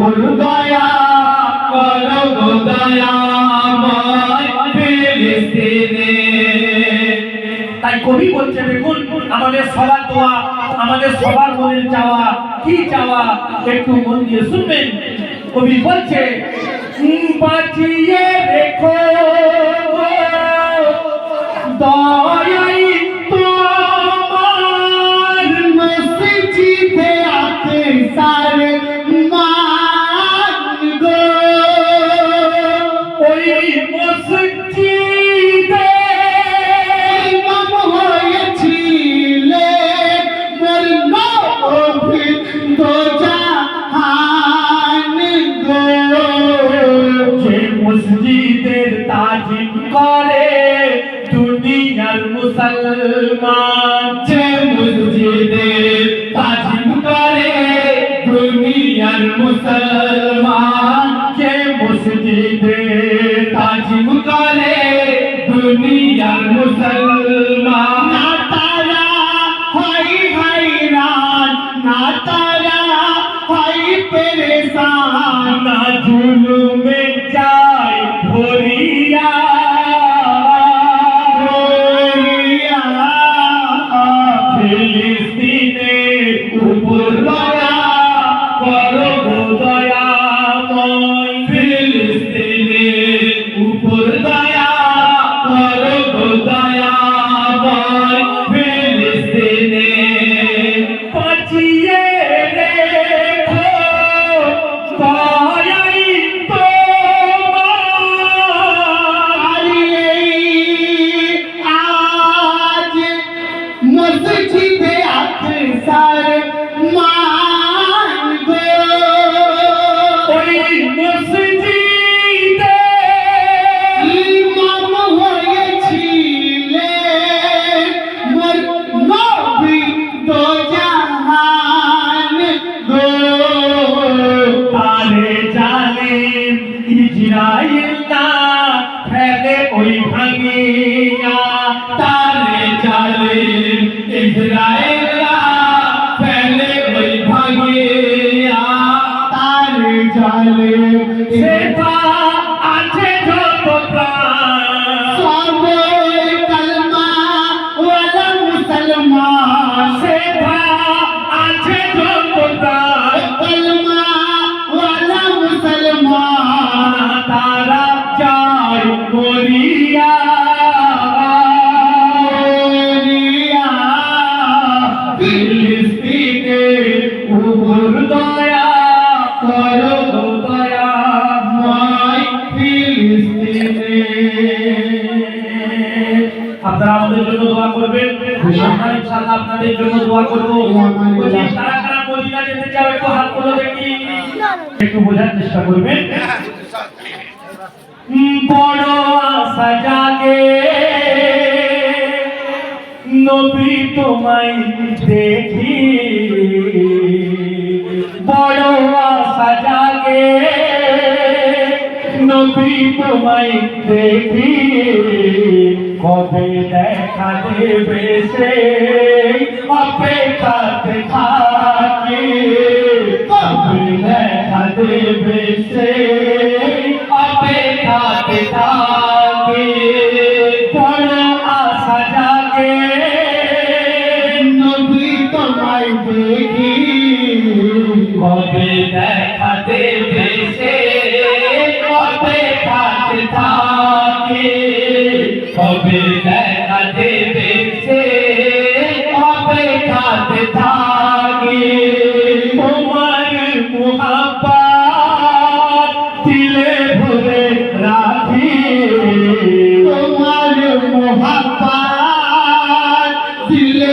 উপর দয়া ফিলিস্তিনে তাই কবি বলছে দেখুন আমাদের সবার দোয়া আমাদের সবার মনের চাওয়া কি চাওয়া? একটু মন দিয়ে শুনবেন। কবি বলছে "উম, বাঁচিয়ে রেখো গো, যে মসজিদের তাজিম করে দুনিয়ার মুসলমান যে মসজিদের তাজিম করে দুনিয়ার মুসলমান। না তারা হয় হাইরান না ইজরাইল না ফেলে ওই ভাঙিয়া তারে জালিম ইজরাইল না ফেলে ওই ভাঙিয়া তার জালে সেটা আছে যত প্রাণ সব কলমা ওয়ালা মুসলমান সেটা আছে যত প্রাণ কলমা ওয়ালা মুসলমান তারা চাই করিয়া রিয়া ফিলিস্তিনের উপর দয়া করো ফিলিস্তিনে আমাদের জন্য দোয়া করবেন। আমরা জন্য দোয়া করব। বলছি কারা কারা যেতে চাও, একটু হাত তুলো দেখি। একটু বোঝার চেষ্টা করবেন। বড় আশা জাগে। নবী তোমায় দেখি। বড় আশা জাগে। নবী তোমায় দেখি। কবে দেখা দেবে সে? অপেক্ষাতে থাকি। কবে দেখা দেবে সে? দেখি কবে সে অপেক্ষাতে থাকি? কবে দেখা দেবে সে অপেক্ষাতে থাকি?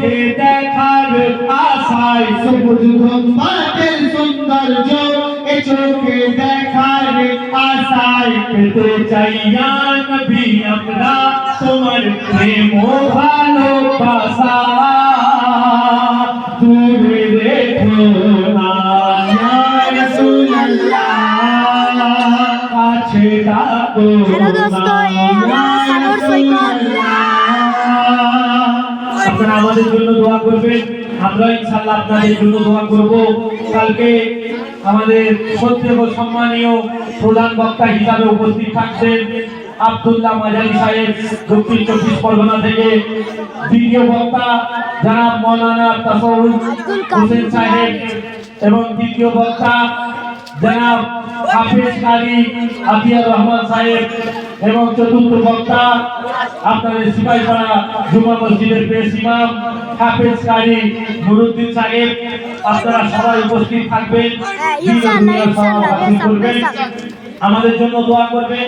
চোখে দেখার আশায় সবুজ গম্বাদের সৌন্দর্য এ চোখে দেখার আশায় পেতে চাইয়া নবী আমরা তোমার প্রেম ও ভালোবাসা আপনারা আমাদের জন্য দোয়া করবেন। আমরা ইনশাআল্লাহ আপনাদের জন্য দোয়া করব। কালকে আমাদের ও সম্মানীয় প্রধান বক্তা হিসাবে উপস্থিত থাকছেন আব্দুল্লাহ মাজারি সাহেব, দক্ষিণ চব্বিশ পরগনা থেকে। দ্বিতীয় বক্তা জনাব মৌলানা তাসাউল হোসেন সাহেব এবং তৃতীয় বক্তা জনাব হাফিজ কারি আতিয়ার রহমান সাহেব। এবং চতুর্থ বক্তা আপনাদের সিপাহীপাড়া জুমা মসজিদের পেশ ইমাম হাফেজ কারি নুরুদ্দিন সাহেব আপনারা সবাই উপস্থিত থাকবেন। হ্যাঁ, করবেন। আমাদের জন্য দোয়া করবেন।